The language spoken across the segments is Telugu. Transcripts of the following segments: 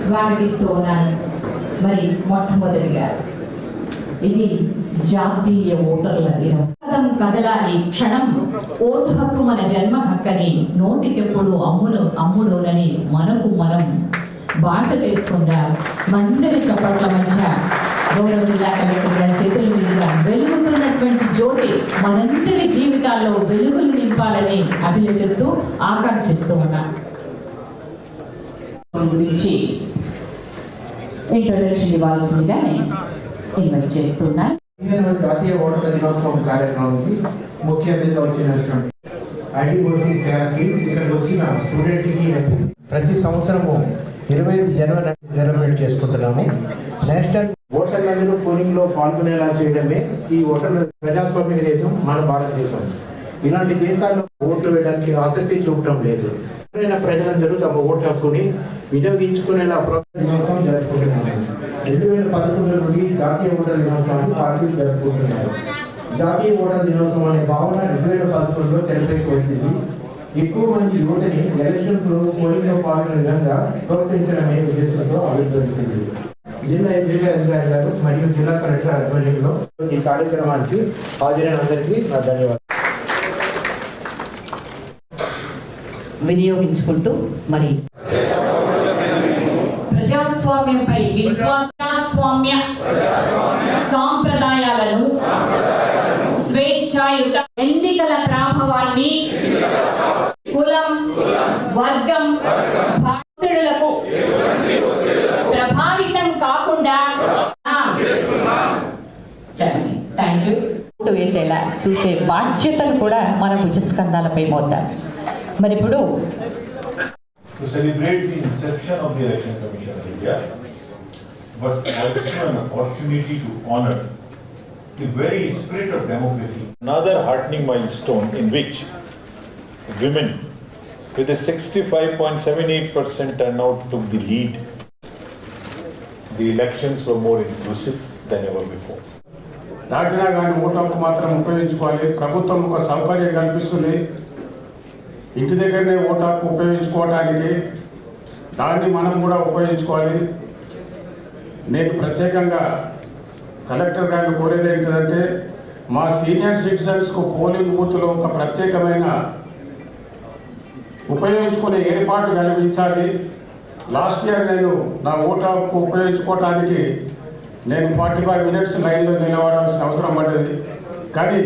స్వాగతిస్తూ ఉన్నాను మరి మొట్టమొదటిగా ఇది జాతీయ ఓటర్ల దినం. కదలాలి క్షణం ఓటు హక్కు మన జన్మ హక్కని నోటికెప్పుడు అమ్మును అమ్ముడోనని మనకు మనం భాష చేసుకుందాం? మందరి చప్పట్ల మధ్య గౌరవ జిల్లా కలెక్టర్ గారి చేతుల మీదుగా వెలుగుతున్నటువంటి జ్యోతి మనందరి జీవితాల్లో వెలుగులు నింపాలని అభిలషిస్తూ ఆకాంక్షిస్తూ ఉన్నాం గురించి ఇంట్రొడక్షన్ ఇవ్వాల్సిందిగా నేను ఇన్వైట్ చేస్తున్నాను. జాతీయ ఓటర్ల దినోత్సవం కార్యక్రమానికి ముఖ్య అతిథిగా వచ్చినటువంటి ఐడిఓసి స్టాఫ్కి ఇక్కడికి వచ్చిన స్టూడెంట్కి ప్రతి సంవత్సరము ఇరవై జనవరి సెలబ్రేట్ చేసుకుంటున్నాము. నేషనల్ ఓటర్లందరూ పోలింగ్లో పాల్గొనేలా చేయడమే ఈ ఓటర్ల ప్రజాస్వామిక దేశం మన భారతదేశం. ఇలాంటి దేశాల్లో ఓట్లు వేయడానికి ఆసక్తి చూపటం లేదు. ఎవరైనా ప్రజలందరూ తమ ఓటు హక్కుని వినియోగించుకునేలా దినోత్సవం జరుపుకుంటున్నాము. రెండు వేల పదకొండు నుండి జాతీయ ఓటర్ దినోత్సవాన్ని పార్టీలు జరుపుకుంటున్నారు జాతీయ ఓటర్ దినోత్సవం అనే భావన రెండు వేల పదకొండులో తెరపైకి వచ్చింది. ఎక్కువ మంది ఓటని ఎలక్షన్స్ పోలింగ్ పాల్గొనే విధంగా ప్రోత్సహించడమే ఉద్దేశంతో ఆవిర్భవించింది జిల్లా ఎంపీగా అధికారి గారు మరియు జిల్లా కలెక్టర్ ఆధ్వర్యంలో ఈ కార్యక్రమానికి హాజరైన అందరికీ నా ధన్యవాదాలు. వినియోగించుకుంటూ మరి ప్రజాస్వామ్యంపై విశ్వాసస్వామ్య సాంప్రదాయాలను చూసే బాధ్యతను కూడా మన భుజస్కంధాలపై మోద్దాం మరి ఇప్పుడు to celebrate the inception of the Election Commission of India, but also an opportunity to honor the very spirit of democracy. Another heartening milestone in which women with a 65.78% turnout took the lead. The elections were more inclusive than ever before. దాటినా కానీ ఓటు హక్కు మాత్రం ఉపయోగించుకోవాలి. ప్రభుత్వం ఒక సౌకర్యం కల్పిస్తుంది. ఇంటి దగ్గరనే ఓటు హక్కు ఉపయోగించుకోవటానికి దాన్ని మనం కూడా ఉపయోగించుకోవాలి. నేను ప్రత్యేకంగా కలెక్టర్ గారిని కోరేది ఏంటంటే మా సీనియర్ సిటిజన్స్కు పోలింగ్ బూత్లో ఒక ప్రత్యేకమైన ఉపయోగించుకునే ఏర్పాటు కల్పించాలి. లాస్ట్ ఇయర్ నేను నా ఓటు హక్కు ఉపయోగించుకోవటానికి నేను ఫార్టీ ఫైవ్ మినిట్స్ లైన్లో నిలబడాల్సిన అవసరం పడ్డది. కానీ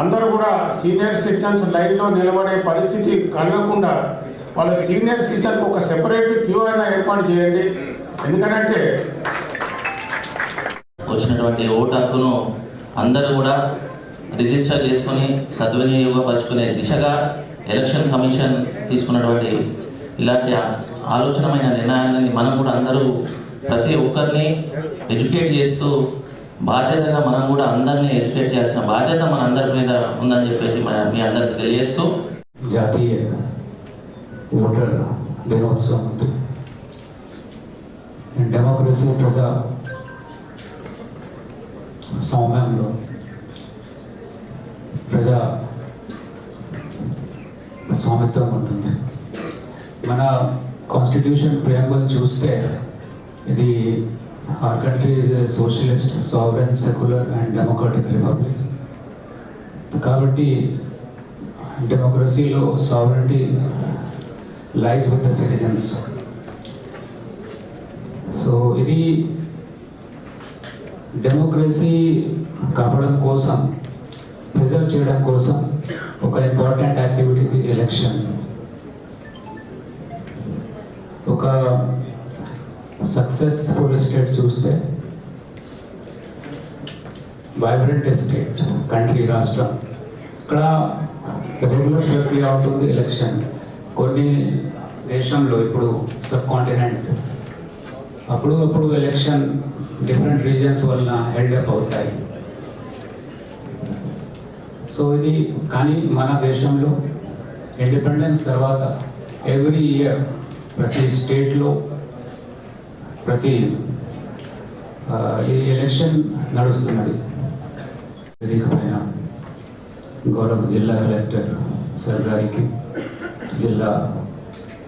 అందరూ కూడా సీనియర్ సిటిజన్స్ లైన్లో నిలబడే పరిస్థితి కలగకుండా వాళ్ళ సీనియర్ సిటిజన్కి ఒక సెపరేట్ క్యూ అయినా ఏర్పాటు చేయండి. ఎందుకంటే వచ్చినటువంటి ఓటు హక్కును అందరూ కూడా రిజిస్టర్ చేసుకొని సద్వినియోగపరుచుకునే దిశగా ఎలక్షన్ కమిషన్ తీసుకున్నటువంటి ఇలాంటి ఆలోచనమైన నిర్ణయాన్ని మనం కూడా అందరూ ప్రతి ఒక్కరిని ఎడ్యుకేట్ చేస్తూ బాధ్యతగా మనం కూడా అందరినీ ఎడ్యుకేట్ చేయాల్సిన బాధ్యత మన అందరి మీద ఉందని చెప్పేసి మీ అందరికి తెలియజేస్తూ జాతీయ ఓటర్ దినోత్సవం డెమోక్రసీ ప్రజా సౌమ్యంలో ప్రజా స్వామిత్వం ఉంటుంది. మన కాన్స్టిట్యూషన్ ప్రియాంబుల్ చూస్తే ఇది our country is socialist sovereign secular and democratic republic కాబట్టి డెమోక్రసీలో sovereignty lies with the citizens so ఇది డెమోక్రసీ కాపాడడం కోసం ప్రిజర్వ్ చేయడం కోసం ఒక ఇంపార్టెంట్ యాక్టివిటీ ఎలక్షన్ ఒక సక్సెస్ఫుల్ స్టేట్ చూస్తే వైబ్రెంట్ స్టేట్ కంట్రీ రాష్ట్రం. ఇక్కడ రెగ్యులర్ ప్రక్రియ అవుతుంది ఎలక్షన్ కొన్ని దేశంలో ఇప్పుడు సబ్ కాంటినెంట్ అప్పుడు అప్పుడు ఎలక్షన్ డిఫరెంట్ రీజన్స్ వలన హెల్డప్ అవుతాయి. సో ఇది కానీ మన దేశంలో ఇండిపెండెన్స్ తర్వాత ఎవ్రీ ఇయర్ ప్రతి స్టేట్లో ప్రతి ఆ, ఈ ఎలక్షన్ నడుస్తున్నది వేదిక పైన గౌరవ జిల్లా కలెక్టర్ సార్ గారికి జిల్లా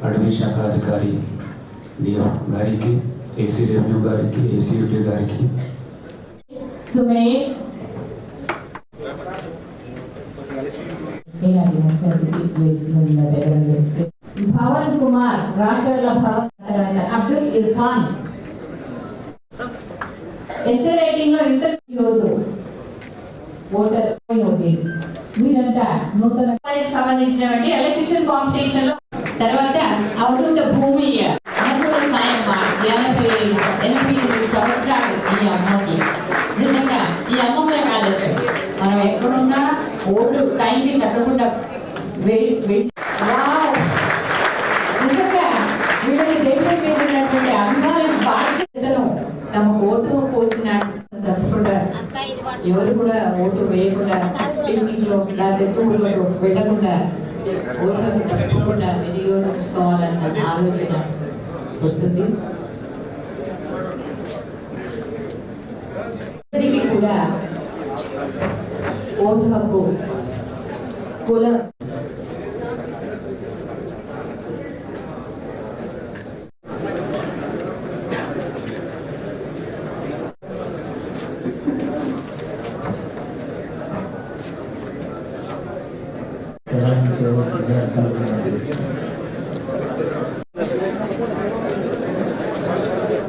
అడవి శాఖ అధికారి డిఎం గారికి ఏసీ రెవెన్యూ గారికి ఏసీయూటీ గారికి సుమేర్ ఈనాటి ముఖ్య అతిథి వేదిక మీద జరగడం జరిగింది. భవన్ కుమార్ రాచర్ల భవన్ ఎస్ఏ రైటింగ్లో ఇంటర్ రోజు ఓటర్ ఉంది మీరంతా నూతన సంబంధించినటువంటి ఎలక్ట్రిషన్ కాంపిటీషన్లో తర్వాత అవధూత భూమి ఎవరు కూడా ఓటు వేయకుండా పిక్నిక్లో లేకపోతే పెట్టకుండా వెళ్ళకుండా ఓట్లకు తప్పకుండా వినియోగించుకోవాలన్న ఆలోచన వస్తుంది. కూడా ఓటు హక్కు కులం